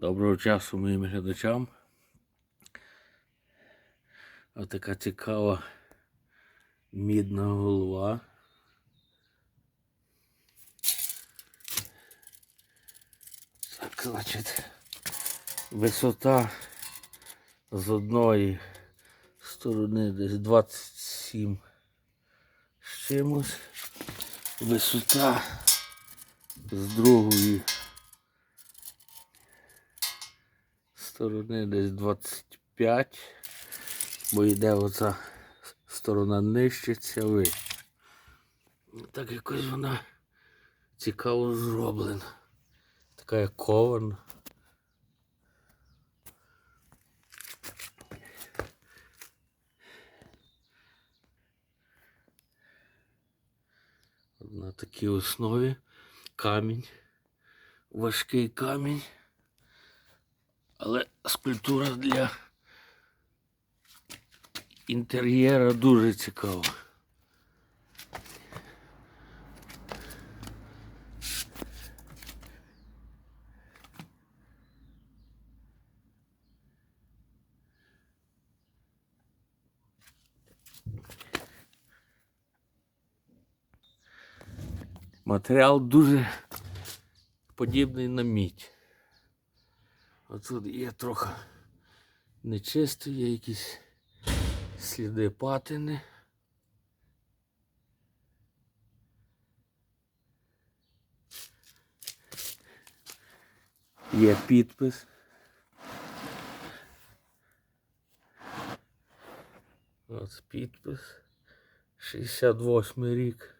Доброго часу моїм глядачам. Ось така цікава мідна голова. Так, значить, висота з одної сторони десь 27 з чимось. Висота з другої сторони десь 25, бо йде оця сторона ця вище. Так якось вона цікаво зроблена. Така як кована. На такій основі камінь, важкий камінь. Але скульптура для інтер'єра дуже цікава. Матеріал дуже подібний на мідь. Отут є трохи нечисто, є якісь сліди патини. Є підпис. Ось підпис. 68 рік.